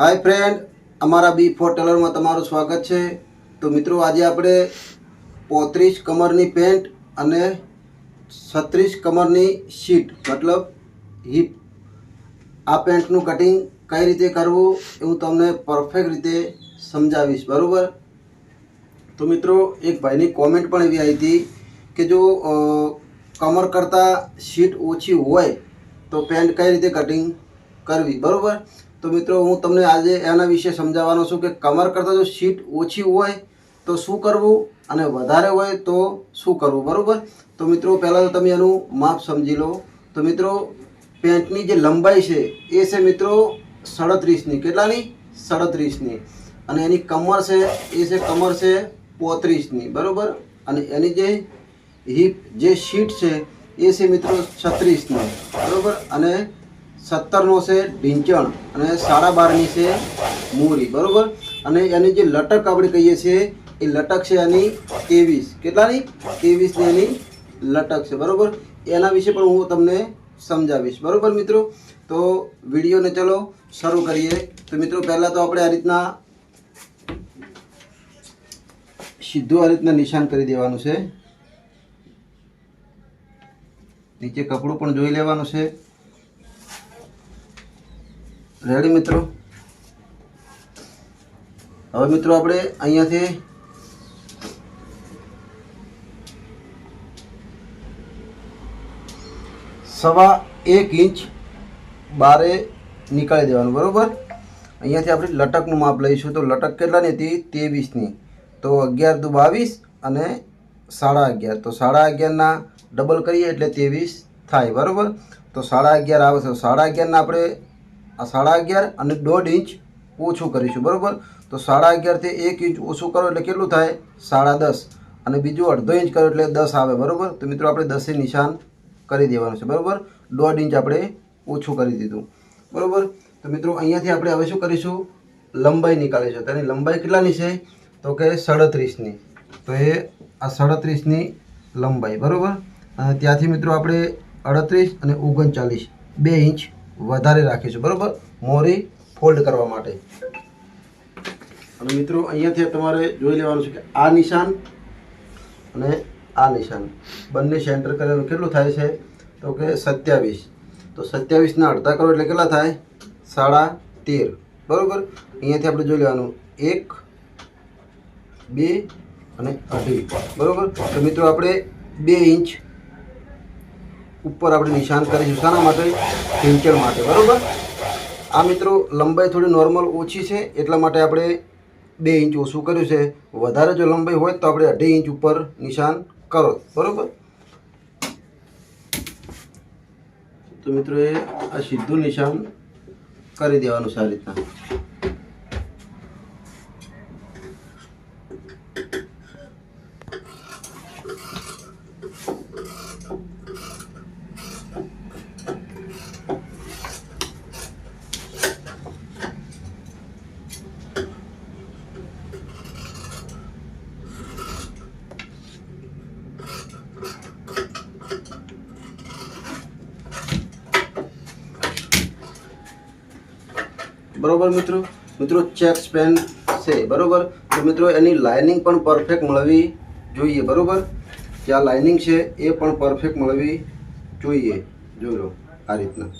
હાય friend અમારા બી four ટેલરમાં તમારું સ્વાગત છે. તો મિત્રો, આજે આપણે પોત્રીસ કમરની પેન્ટ અને છત્રીસ કમરની શીટ, મતલબ હિપ આ પેન્ટનું કટિંગ કઈ રીતે કરવું એ હું તમને પરફેક્ટ રીતે સમજાવીશ, બરાબર? તો મિત્રો, એક ભાઈની કોમેન્ટ પણ એવી આવી હતી કે જો કમર કરતાં શીટ ઓછી હોય તો પેન્ટ કઈ રીતે કટિંગ કરવી, બરાબર? તો મિત્રો, હું તમને આજે એના વિશે સમજાવવાનો છું કે કમર કરતાં જો સીટ ઓછી હોય તો શું કરવું અને વધારે હોય તો શું કરવું, બરાબર? તો મિત્રો, પહેલાં તો તમે એનું માપ સમજી લો. તો મિત્રો, પેન્ટની જે લંબાઈ છે, એ છે મિત્રો સાડત્રીસની. કેટલાની? સાડત્રીસની. અને એની કમર છે, એ છે કમર છે પોત્રીસની, બરાબર? અને એની જે હિપ જે શીટ છે, એ છે મિત્રો છત્રીસની, બરાબર? અને સત્તરનો છે ઢીંચણ અને સાડા બારની છે મૂરી, બરાબર? અને એની જે લટક આપણે કહીએ છીએ, એ લટક છે એની ત્રેવીસ. કેટલાની? ત્રેવીસની એની લટક છે, બરાબર? એના વિશે પણ હું તમને સમજાવીશ. બરાબર મિત્રો? તો વિડીયોને ચલો શરૂ કરીએ. તો મિત્રો, પહેલાં તો આપણે આ રીતના સીધું આ રીતના નિશાન કરી દેવાનું છે. નીચે કપડું પણ જોઈ લેવાનું છે. રેડી મિત્રો? હવે મિત્રો આપણે અહીંયાથી સવા એક ઇંચ બારે નીકાળી દેવાનું, બરાબર? અહીંયાથી આપણે લટકનું માપ લઈશું. તો લટક કેટલાની હતી? ત્રેવીસની તો અગિયાર દુ બાવીસ અને સાડા અગિયાર. તો સાડા અગિયારના ડબલ કરીએ એટલે ત્રેવીસ થાય, બરાબર? તો સાડા અગિયાર આવે છે. સાડા અગિયારના આપણે આ સાડા અગિયાર અને દોઢ ઇંચ ઓછું કરીશું, બરાબર? તો સાડા અગિયારથી એક ઇંચ ઓછું કરો એટલે કેટલું થાય? સાડા દસ. અને બીજું અડધો ઇંચ કરો એટલે દસ આવે, બરાબર? તો મિત્રો આપણે દસે નિશાન કરી દેવાનું છે, બરાબર? દોઢ ઇંચ આપણે ઓછું કરી દીધું, બરાબર? તો મિત્રો અહીંયાથી આપણે હવે શું કરીશું? લંબાઈ નીકાળીશું તેની લંબાઈ કેટલાની છે? તો કે સાડત્રીસની. તો એ આ સાડત્રીસની લંબાઈ, બરાબર? અને ત્યાંથી મિત્રો આપણે અડત્રીસ અને ઓગણચાલીસ, બે ઇંચ વધારે રાખીશું બરાબર? મોરી ફોલ્ડ કરવા માટે. અને મિત્રો, અહીંયાથી તમારે જોઈ લેવાનું છે કે આ નિશાન અને આ નિશાન. બંને સેન્ટર કરેલું કેટલું થાય છે? તો કે સત્યાવીસ. તો સત્યાવીસના અડધા કરો એટલે કેટલા થાય? સાડા તેર. બરાબર? અહીંયાથી આપણે જોઈ લેવાનું. એક, બે અને અઢી. બરાબર? તો મિત્રો, આપણે બે ઇંચ ઉપર આપણે નિશાન કરીશું શાના માટે પિંચર માટે, બરાબર? આ મિત્રો, લંબાઈ થોડી નોર્મલ ઓછી છે, એટલા માટે આપણે બે ઇંચ ઓછું કર્યું છે. વધારે જો લંબાઈ હોય તો આપણે અઢી ઇંચ ઉપર નિશાન કરો, બરાબર? તો મિત્રો, એ આ સીધું નિશાન કરી દેવાનું સારી રીતના. બરોબર મિત્રો? મિત્રો ચેક્સ પેન છે, બરોબર? તો મિત્રો એની લાઇનિંગ પણ પરફેક્ટ મળવી જોઈએ, બરોબર? જે આ લાઇનિંગ છે, એ પણ પરફેક્ટ મળવી જોઈએ. જોઈ લો, આ રીતના.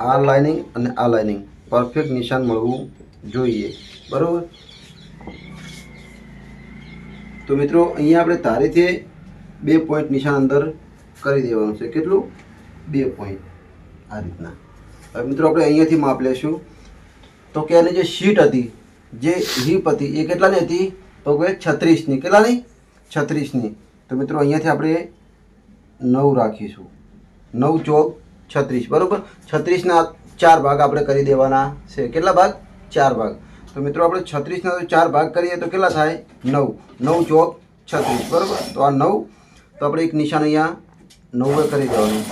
આ લાઇનિંગ અને આ લાઇનિંગ પરફેક્ટ નિશાન મળવું જોઈએ, બરોબર? તો મિત્રો, અહીંયા આપણે તારીથી બે પોઈન્ટ નિશાન અંદર કરી દેવાનું છે. કેટલું? બે પોઈન્ટ આ રીતના. હવે મિત્રો, આપણે અહીંયાથી માપ લેશું. તો કે એની જે શીટ હતી, જે હિપ હતી, એ કેટલાની હતી? તો કે છત્રીસની કેટલાની છત્રીસની તો મિત્રો અહીંયાથી આપણે નવ રાખીશું. નવ ચોક છત્રીસ. બરાબર? છત્રીસના ચાર ભાગ આપણે કરી દેવાના છે. કેટલા ભાગ? ચાર ભાગ. તો મિત્રો આપણે છત્રીસના ચાર ભાગ કરીએ તો કેટલા થાય? નવ. નવ ચોક છત્રીસ. બરાબર? તો આ નવ. તો આપણે એક નિશાન અહીંયા નવે કરી દેવાનું.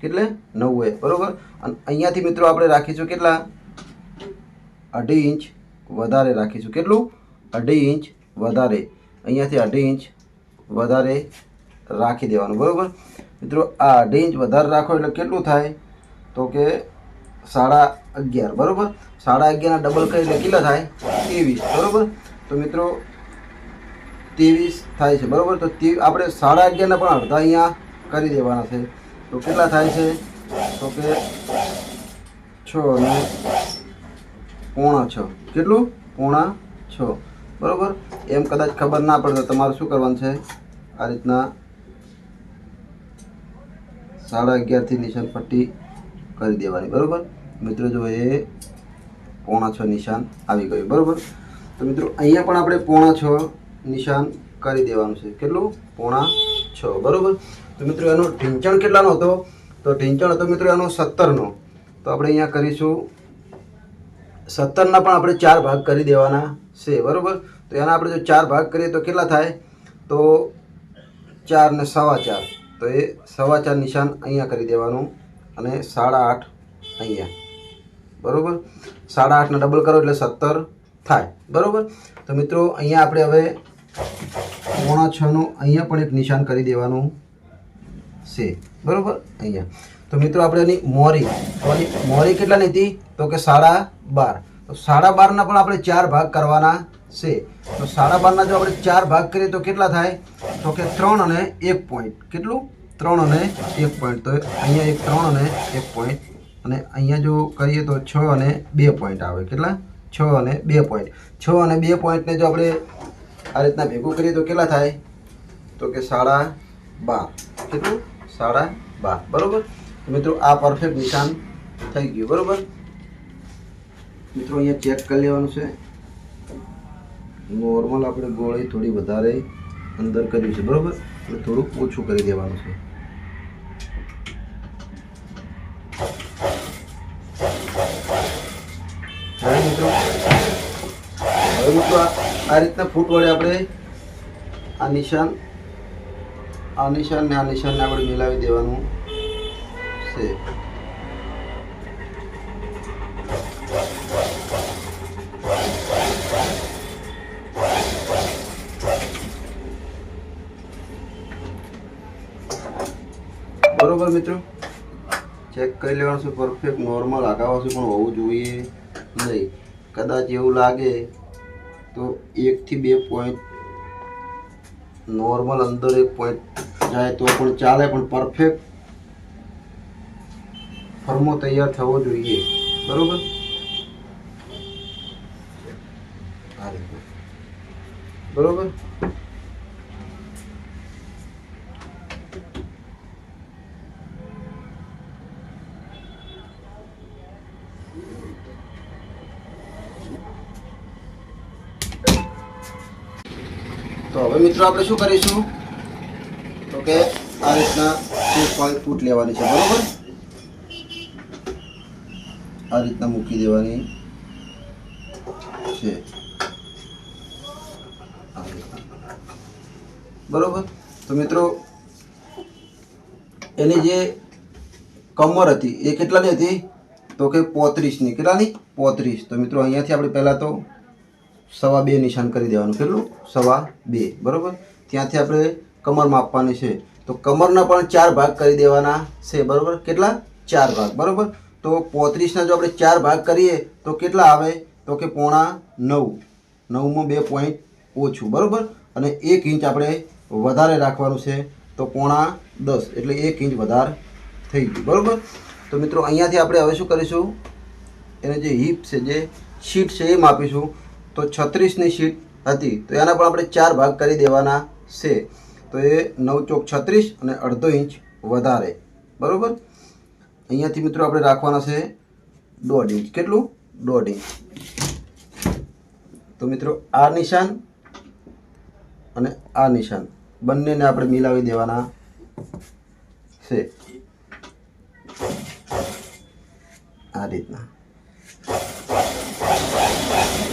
કેટલે? નવ્વે બરાબર? અને અહીંયાથી મિત્રો આપણે રાખીશું કેટલા? અઢી ઇંચ વધારે રાખીશું. કેટલું? અઢી ઇંચ વધારે. અહીંયાથી અઢી ઇંચ વધારે રાખી દેવાનું. બરાબર? મિત્રો, આ અઢી ઇંચ વધારે રાખો એટલે કેટલું થાય? તો કે સાડા અગિયાર. બરાબર? સાડા અગિયારના ડબલ કરી એટલે કેટલા થાય? ત્રેવીસ. બરાબર? તો મિત્રો, ત્રેવીસ થાય છે. બરાબર? તો તે આપણે સાડા અગિયારના પણ અડધા અહીંયા કરી દેવાના છે. તો કેટલા થાય છે? તો કે છ અને પોણા છ. કેટલું? પોણા છ. બરાબર? એમ કદાચ ખબર ના પડે તમારે શું કરવાનું છે? આ રીતના સાડા અગિયારથી નિશાન પટ્ટી કરી દેવાની. બરાબર? મિત્રો, જો એ પોણા છ નિશાન આવી ગયું. બરાબર? તો મિત્રો, અહીંયા પણ આપણે પોણા છ નિશાન કરી દેવાનું છે. કેટલું? પોણા છ. બરોબર? તો મિત્રો, એનો ઢીંચણ કેટલાનો હતો? તો ઢીંચણ હતો મિત્રો એનો સત્તરનો. તો આપણે અહીંયા કરીશું સત્તરના પણ આપણે ચાર ભાગ કરી દેવાના છે, બરાબર? તો એના આપણે જો ચાર ભાગ કરીએ તો કેટલા થાય? તો ચાર ને સવા ચાર. તો એ સવા ચાર નિશાન અહીંયા કરી દેવાનું અને સાડા આઠ અહીંયા. બરાબર? સાડા આઠના ડબલ કરો એટલે સત્તર થાય. બરાબર? તો મિત્રો, અહીંયા આપણે હવે પોણા છનું અહીંયા પણ એક નિશાન કરી દેવાનું છે. બરાબર? અહીંયા. તો મિત્રો આપણે એની મોરી, તો એની મોરી કેટલાની હતી? તો કે સાડા બાર. તો સાડા બારના પણ આપણે ચાર ભાગ કરવાના છે. તો સાડા બારના જો આપણે ચાર ભાગ કરીએ તો કેટલા થાય? તો કે ત્રણ અને એક પોઈન્ટ કેટલું? ત્રણ અને એક પોઈન્ટ તો અહીંયા એક ત્રણ અને એક પોઈન્ટ અને અહીંયા જો કરીએ તો છ અને બે પોઈન્ટ આવે. કેટલા? છ અને બે પોઈન્ટ છ અને બે પોઈન્ટને જો આપણે આ રીતના ભેગું કરીએ તો કેટલા થાય? તો કે સાડા બાર. કેટલું? સાડા બાર. બરોબર? મિત્રો, આ પરફેક્ટ નિશાન થઈ ગયું, બરોબર? મિત્રો, અહીંયા ચેક કરી લેવાનું છે. નોર્મલ આપણે ગોળી થોડી વધારે અંદર કર્યું છે, બરોબર? એટલે થોડુંક ઓછું કરી દેવાનું છે. મિત્રો, હવે મિત્રો, આ રીતના ફૂટ વડે આપણે આ નિશાન આ નિશાન ને આ નિશાનને આપણે મિલાવી દેવાનું. છે. બરોબર મિત્રો? ચેક કરી લેવાનું છે. પરફેક્ટ નોર્મલ આગાવાસી પણ હોવું જોઈએ નહીં. કદાચ એવું લાગે તો એકથી બે પોઈન્ટ નોર્મલ અંદર એક પોઈન્ટ જાય તો પણ ચાલે, પણ પરફેક્ટ ફર્મો તૈયાર થવો જોઈએ. બરોબર? બરોબર? તો હવે મિત્રો આપણે શું કરીશું? તો કે આ રીતના ફૂટ લેવાની છે. બરોબર? આ રીતના મૂકી દેવાની છે. બરોબર? તો મિત્રો, એની જે કમર હતી, એ કેટલાની હતી? તો કે પોત્રીસની. કેટલાની? પોત્રીસ. તો મિત્રો, અહીંયાથી આપણે પહેલાં તો સવા બે નિશાન કરી દેવાનું. કેટલું? સવા બે. બરોબર? ત્યાંથી આપણે કમર માપવાની છે. તો કમરના પણ ચાર ભાગ કરી દેવાના છે. બરાબર? કેટલા? ચાર ભાગ. બરોબર? તો પોત્રીસના જો આપણે ચાર ભાગ કરીએ, તો કેટલા આવે? તો કે પોણા નવ. નવમાં બે પોઈન્ટ ઓછું, બરાબર? અને એક ઇંચ આપણે વધારે રાખવાનું છે, તો પોણા દસ. એટલે એક ઇંચ વધારે થઈ ગયું, બરાબર? તો મિત્રો, અહીંયાથી આપણે હવે શું કરીશું? એને જે હિપ છે, જે શીટ છે એ માપીશું તો છત્રીસની શીટ હતી, તો એના પણ આપણે ચાર ભાગ કરી દેવાના છે. તો એ નવ ચોક છત્રીસ અને અડધો ઇંચ વધારે, બરોબર? અહીંયાથી મિત્રો આપણે રાખવાના છે દોઢ ઇંચ. કેટલું? દોઢ ઇંચ. તો મિત્રો, આ નિશાન અને આ નિશાન. બંનેને આપણે મિલાવી દેવાના છે. આ રીતના.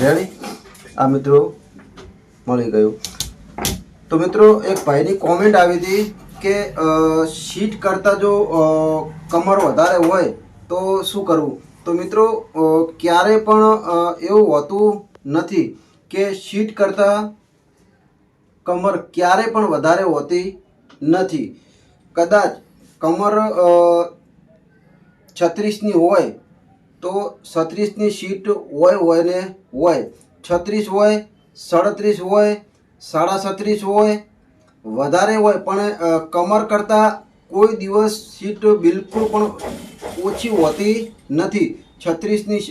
રેડી આ મિત્રો મળી ગયું. તો મિત્રો, એક ભાઈની કોમેન્ટ આવી હતી. કે શીટ કરતાં જો કમર વધારે હોય, તો શું કરવું? તો મિત્રો ક્યારે પણ એવું હોતું નથી કે શીટ કરતાં કમર ક્યારે પણ વધારે હોતી નથી. કદાચ કમર છત્રીસની હોય, તો છત્રીસની સીટ હોય હોય ને હોય. છત્રીસ હોય, સાડત્રીસ હોય, સાડા છત્રીસ હોય વધારે હોય, પણ કમર કરતાં કોઈ દિવસ સીટ બિલકુલ પણ ઓછી હોતી નથી. છત્રીસની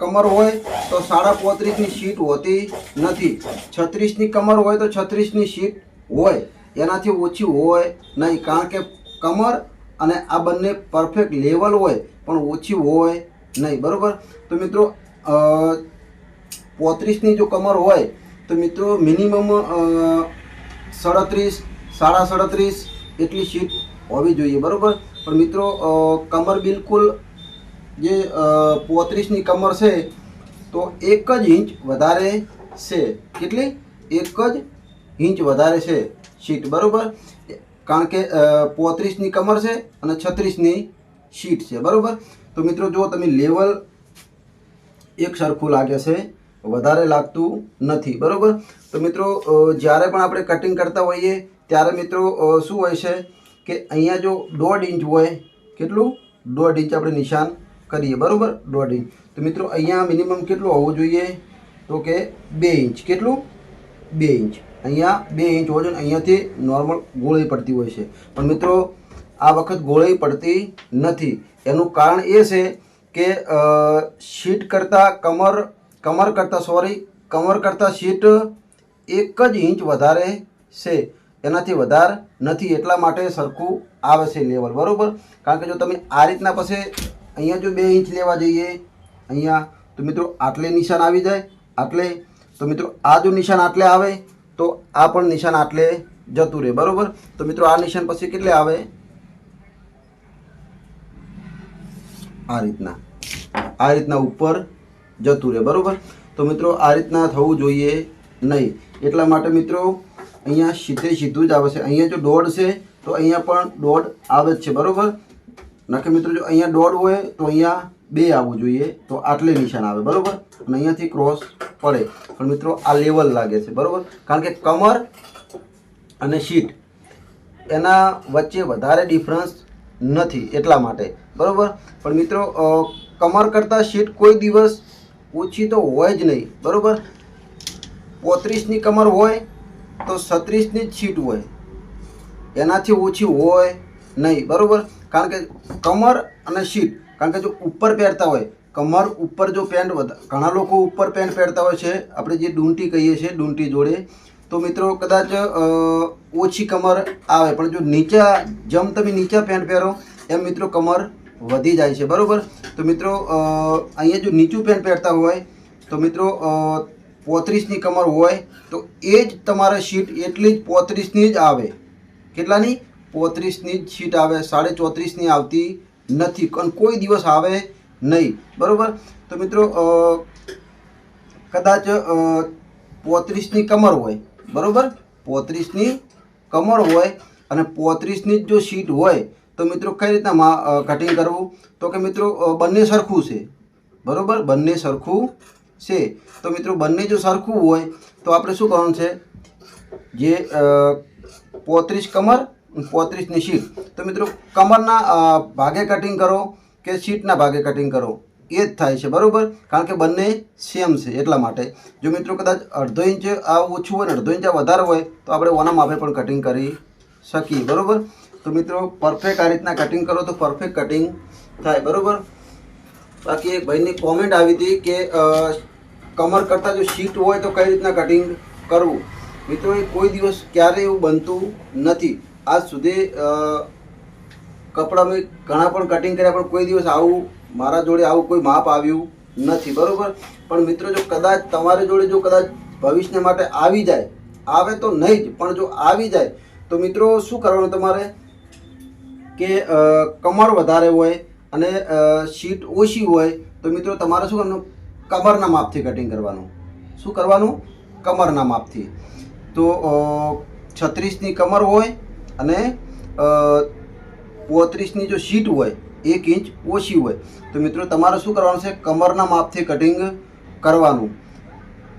કમર હોય તો સાડા પોત્રીસની સીટ હોતી નથી. છત્રીસની કમર હોય તો છત્રીસની સીટ હોય. એનાથી ઓછી હોય નહીં, કારણ કે કમર અને આ બંને પરફેક્ટ લેવલ હોય, પણ ઓછી હોય નહીં. બરાબર? તો મિત્રો પોત્રીસની જો કમર હોય, તો મિત્રો, મિનિમમ સાડત્રીસ, સાડા સાડત્રીસ એટલી સીટ હોવી જોઈએ, બરાબર? પણ મિત્રો કમર બિલકુલ જે પોત્રીસની કમર છે, તો એક જ ઇંચ વધારે છે. કેટલી? એક જ ઇંચ વધારે છે સીટ, બરાબર? કારણ કે પોત્રીસની કમર છે અને છત્રીસની શીટ છે, બરાબર? તો મિત્રો, જો તમે લેવલ એક સરખું લાગે છે, વધારે લાગતું નથી, બરાબર? તો મિત્રો જ્યારે પણ આપણે કટિંગ કરતા હોઈએ, ત્યારે મિત્રો શું હોય છે કે અહીંયા જો દોઢ ઇંચ હોય, કેટલું? દોઢ ઇંચ આપણે નિશાન કરીએ, બરાબર? દોઢ ઇંચ. તો મિત્રો, અહીંયા મિનિમમ કેટલું હોવું જોઈએ? તો કે બે ઇંચ. કેટલું? બે ઇંચ. અહીંયા બે ઇંચ જોઈએ અને અહીંયાથી નોર્મલ ગોળી પડતી હોય છે. પણ મિત્રો, આ વખત ગોળી પડતી નથી. એનું કારણ એ છે કે શીટ કરતાં કમર કમર કરતાં સોરી કમર કરતાં શીટ એક જ ઇંચ વધારે છે. એનાથી વધારે નથી. એટલા માટે સરખું આવે છે લેવલ. બરાબર? કારણ કે જો તમે આ રીતના પછી અહીંયા જો બે ઇંચ લેવા જઈએ, અહીંયા તો મિત્રો આટલે નિશાન આવી જાય. આટલે તો મિત્રો આ જો નિશાન આટલે આવે, તો આ પણ નિશાન આટલે જતું રહે. બરાબર? તો મિત્રો આ નિશાન પછી કેટલે આવે? આ રીતના. આ રીતના ઉપર જતું રહે. બરાબર? તો મિત્રો આ રીતના થવું જોઈએ નહીં. એટલા માટે મિત્રો, અહીંયા સીધે સીધું જ આવે છે. અહીંયા જો દોઢ છે, તો અહીંયા પણ દોઢ આવે જ છે, બરાબર? નકે મિત્રો, જો અહીંયા દોઢ હોય, તો અહીંયા બે આવવું જોઈએ, તો આટલે નિશાન આવે, બરાબર? અને અહીંયાથી ક્રોસ પડે. પણ મિત્રો, આ લેવલ લાગે છે, બરાબર? કારણ કે કમર અને શીટ એના વચ્ચે વધારે ડિફરન્સ નથી, એટલા માટે, બરાબર? પણ મિત્રો કમર કરતાં શીટ કોઈ દિવસ ઓછી તો હોય જ નહીં, બરાબર? પોત્રીસની કમર હોય તો છત્રીસની જ શીટ હોય. એનાથી ઓછી હોય નહીં, બરાબર? કારણ કે કમર અને શીટ કારણ કે જો ઉપર પહેરતા હોય, કમર ઉપર જો પેન્ટ ઘણા લોકો ઉપર પેન્ટ પહેરતા હોય છે, આપણે જે ડૂંટી કહીએ છીએ, ડુંટી જોડે, તો મિત્રો કદાચ ઓછી કમર આવે, પણ જો નીચા, જમ તમે નીચા પેન્ટ પહેરો, એમ મિત્રો કમર વધી જાય છે, બરાબર? તો મિત્રો અહીંયા જો નીચું પેન્ટ પહેરતા હોય, તો મિત્રો પોત્રીસની કમર હોય તો એ જ તમારે શીટ એટલી જ પોત્રીસની જ આવે. કેટલાની? પોત્રીસની જ શીટ આવે. સાડે ચોત્રીસની આવતી નથી. અને કોઈ દિવસ આવે નહીં. બરાબર? તો મિત્રો કદાચ પોત્રીસની કમર હોય. બરાબર? પોત્રીસની કમર હોય અને પોત્રીસની જ જો શીટ હોય, તો મિત્રો કઈ રીતના કટિંગ કરવું? તો કે મિત્રો બંને સરખું છે. બરાબર? બંને સરખું છે. તો મિત્રો, બંને જો સરખું હોય, તો આપણે શું કરવાનું છે? જે પોત્રીસ કમર પોત્રીસની શીટ. તો મિત્રો, કમરના ભાગે કટિંગ કરો કે શીટના ભાગે કટિંગ કરો? એ જ થાય છે, બરાબર? કારણ કે બંને સેમ છે, એટલા માટે. જો મિત્રો, કદાચ અડધો ઇંચ આ ઓછું હોય ને, અડધો ઇંચ વધારે હોય, તો આપણે ઓના માપે પણ કટિંગ કરી શકીએ, બરાબર? તો મિત્રો પરફેક્ટ આ રીતના કટિંગ કરો તો પરફેક્ટ કટિંગ થાય, બરાબર? બાકી એક ભાઈની કોમેન્ટ આવી હતી કે કમર કરતાં જો શીટ હોય તો કઈ રીતના કટિંગ કરવું? મિત્રો, એ કોઈ દિવસ ક્યારેય એવું બનતું નથી. આજ સુધી કપડાં મેં ઘણા પણ કટિંગ કર્યા, પણ કોઈ દિવસ આવું મારા જોડે આવું કોઈ માપ આવ્યું નથી, બરાબર? પણ મિત્રો, જો કદાચ તમારી જોડે જો કદાચ ભવિષ્ય માટે આવી જાય, આવે તો નહીં જ, પણ જો આવી જાય, તો મિત્રો, શું કરવાનું તમારે? કે કમર વધારે હોય અને શીટ ઓછી હોય, તો મિત્રો, તમારે શું કરવાનું? કમરના માપથી કટિંગ કરવાનું. શું કરવાનું? કમરના માપથી. તો છત્રીસની કમર હોય અને પોત્રીસની જો શીટ હોય, એક ઇંચ ઓછી હોય. તો મિત્રો, તમારે શું કરવાનું છે? કમરના માપથી કટિંગ કરવાનું.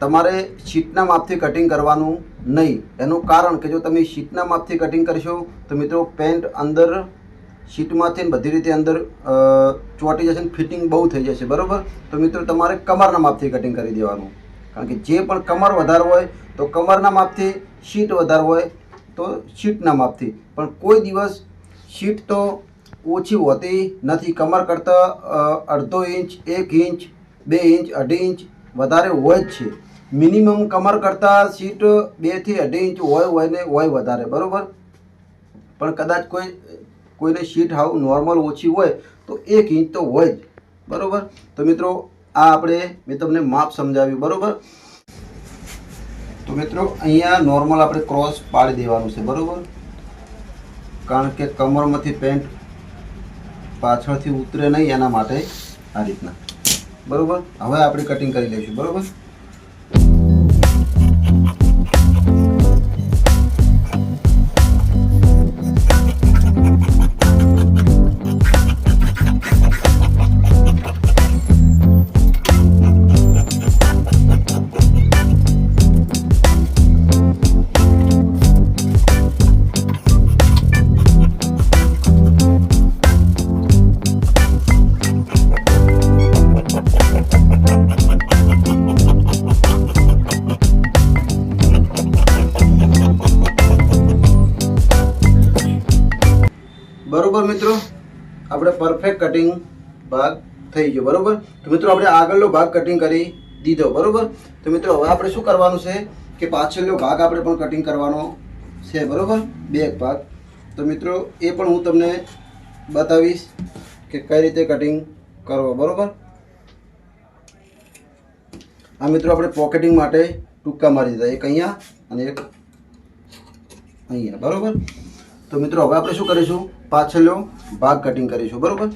તમારે શીટના માપથી કટિંગ કરવાનું નહીં. એનું કારણ કે જો તમે શીટના માપથી કટિંગ કરશો, તો મિત્રો, પેન્ટ અંદર શીટમાંથી બધી રીતે અંદર ચોંટી જશે ને ફિટિંગ બહુ થઈ જશે, બરાબર? તો મિત્રો, તમારે કમરના માપથી કટિંગ કરી દેવાનું. કારણ કે જે પણ કમર વધારે હોય, તો કમરના માપથી શીટ વધારે હોય, તો શીટના માપથી. પણ કોઈ દિવસ શીટ તો ઓછી હોતી નથી. કમર કરતાં અડધો ઇંચ, એક ઇંચ, બે ઇંચ, અઢી ઇંચ વધારે હોય જ છે. મિનિમમ કમર કરતાં સીટ બેથી અઢી ઇંચ હોય હોય ને, હોય વધારે, બરાબર? પણ કદાચ કોઈ કોઈને શીટ હાવ નોર્મલ ઓછી હોય તો એક ઇંચ તો હોય જ. બરાબર? તો મિત્રો, આ આપણે મેં તમને માપ સમજાવ્યું, બરાબર? તો મિત્રો, અહીંયા નોર્મલ આપણે ક્રોસ પાડી દેવાનું છે, બરાબર? કારણ કે કમરમાંથી પેન્ટ પાછળથી ઉતરે નહીં, એના માટે આ રીતના. બરાબર? હવે આપણે કટિંગ કરી લઈશું બરાબર બરોબર? કટિંગ ભાગ થઈ ગયો, બરોબર? તો મિત્રો, આપણે આગળનો ભાગ કટિંગ કરી દીધો, બરોબર? તો મિત્રો, હવે આપણે શું કરવાનું છે કે પાછળનો ભાગ આપણે પણ કટિંગ કરવાનો છે, બરોબર? બે ભાગ. તો મિત્રો, એ પણ હું તમને બતાવીશ કે કઈ રીતે કટિંગ કરવો, બરોબર? આ મિત્રો, આપણે પોકેટિંગ માટે ટૂંકા મારી દીધા, એક અહીંયા અને એક અહીંયા, બરોબર? તો મિત્રો, હવે આપણે શું કરીશું? પાછળનો ભાગ કટિંગ કરીશું બરોબર?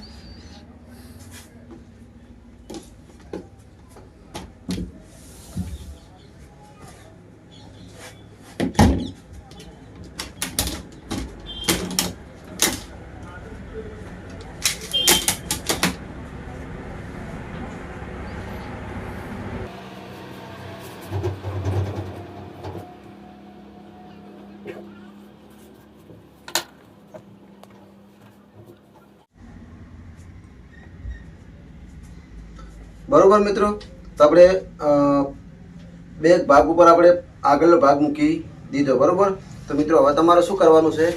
બરોબર મિત્રો? તો આપણે બે ભાગ ઉપર આપણે આગળનો ભાગ મૂકી દીધો, બરોબર? તો મિત્રો, હવે તમારે શું કરવાનું છે?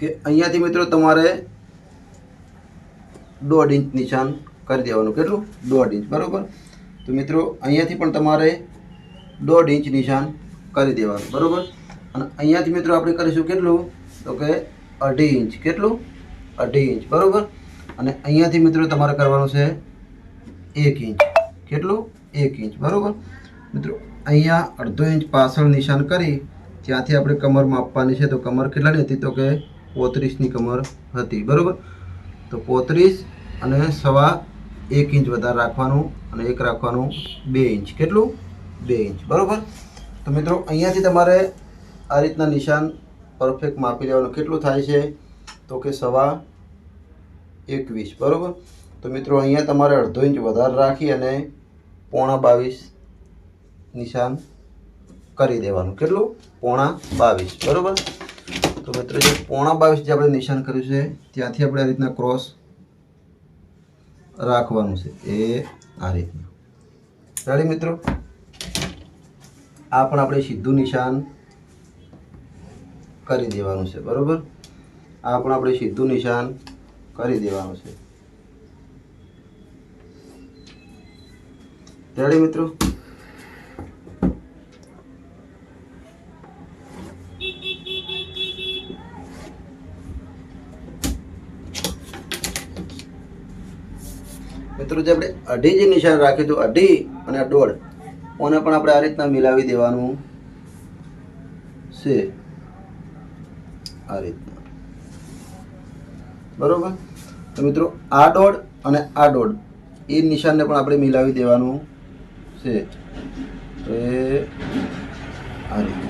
કે અહીંયાથી મિત્રો તમારે દોઢ ઇંચ નિશાન કરી દેવાનું. કેટલું? દોઢ ઇંચ, બરોબર? તો મિત્રો, અહીંયાથી પણ તમારે દોઢ ઇંચ નિશાન કરી દેવાનું, બરોબર? અને અહીંયાથી મિત્રો આપણે કરીશું કેટલું? તો કે અઢી ઇંચ. કેટલું? અઢી ઇંચ, બરોબર? અને અહીંયાથી મિત્રો તમારે કરવાનું છે એક ઇંચ. કેટલું? એક ઇંચ. બરાબર? મિત્રો, અહીંયા અડધો ઇંચ પાછળ નિશાન કરી, ત્યાંથી આપણે કમર માપવાની છે. તો કમર કેટલાની હતી? તો કે પોત્રીસની કમર હતી. બરાબર? તો પોત્રીસ અને સવા એક ઇંચ વધારે રાખવાનું અને એક રાખવાનું બે ઇંચ. કેટલું? બે ઇંચ. બરાબર? તો મિત્રો, અહીંયાથી તમારે આ રીતના નિશાન પરફેક્ટ માપી લેવાનું. કેટલું થાય છે? તો કે સવા એકવીસ, બરાબર? તો મિત્રો, અહીંયા તમારે અડધો ઇંચ વધારે રાખી અને પોણા બાવીસ નિશાન કરી દેવાનું. કેટલું? પોણા બાવીસ, બરાબર? તો મિત્રો, જે પોણા બાવીસ જે આપણે નિશાન કર્યું છે, ત્યાંથી આપણે આ રીતના ક્રોસ રાખવાનું છે. એ આ રીતના. રેડી મિત્રો? આ પણ આપણે સીધું નિશાન કરી દેવાનું છે, બરાબર? આ પણ આપણે સીધું નિશાન કરી દેવાનું છે. રેડી મિત્રો? મિત્રો, જે આપણે અઢી જે નિશાન હતું, અઢી અને દોઢ, ઓને પણ આપણે આ રીતના મિલાવી દેવાનું છે. આ રીતના. બરોબર? તો મિત્રો, આ દોઢ અને આ દોઢ એ નિશાનને પણ આપણે મિલાવી દેવાનું છે. તો એ આ રીતે.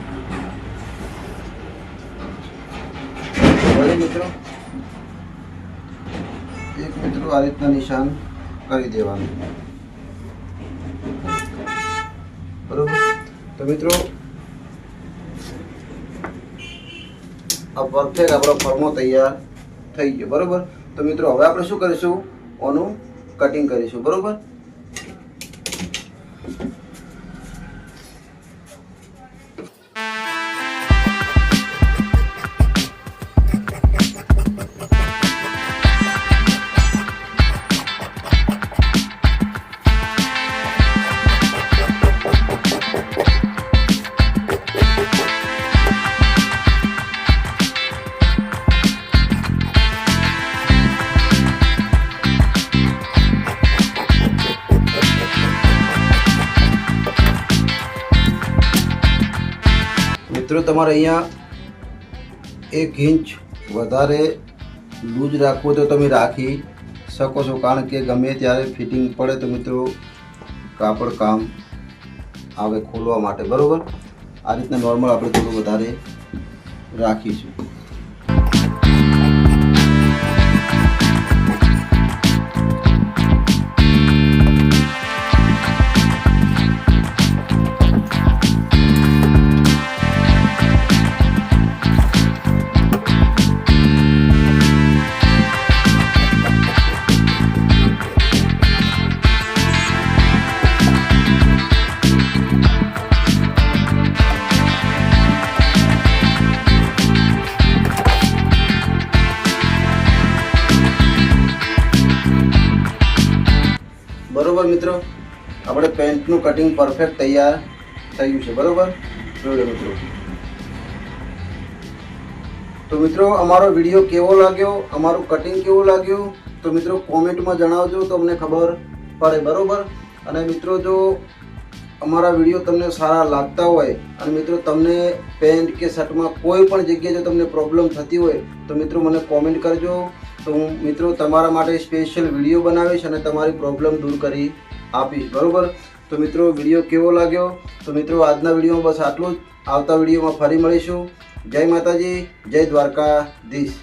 મિત્રો? એક મિત્રો આ રીતના નિશાન કરી દેવાનું. બરોબર? તો મિત્રો, આ પરફેક્ટ આપણો ફર્મો તૈયાર થઈ ગયો બરોબર? તો મિત્રો હવે આપણે શું કરીશું? ઓનું કટિંગ કરીશું બરોબર? તમારે અહીંયા એક ઇંચ વધારે લૂઝ રાખવું તો તમે રાખી શકો છો. કારણ કે ગમે ત્યારે ફિટિંગ પડે તો મિત્રો કાપડ કામ આવે ખોલવા માટે. બરાબર? આ રીતના નોર્મલ આપણે થોડું વધારે રાખીશું. બરોબર મિત્રો? આપણે પેન્ટનું કટિંગ પરફેક્ટ તૈયાર થયું છે, બરાબર? જોડે મિત્રો. તો મિત્રો, અમારો વીડિયો કેવો લાગ્યો? અમારું કટિંગ કેવું લાગ્યું? તો મિત્રો, કોમેન્ટમાં જણાવજો તો અમને ખબર પડે, બરાબર? અને મિત્રો, જો અમારા વીડિયો તમને સારા લાગતા હોય, અને મિત્રો, તમને પેન્ટ કે શર્ટમાં કોઈ પણ જગ્યાએ જો તમને પ્રોબ્લેમ થતી હોય, તો મિત્રો, મને કોમેન્ટ કરજો. તો હું મિત્રો તમારા માટે સ્પેશિયલ વીડિયો બનાવીશ અને તમારી પ્રોબ્લેમ દૂર કરી આપીશ. બરાબર? તો મિત્રો વીડિયો કેવો લાગ્યો? તો મિત્રો, આજના વિડીયોમાં બસ આટલું જ. આવતા વિડીયોમાં ફરી મળીશું. જય માતાજી, જય દ્વારકાધીશ.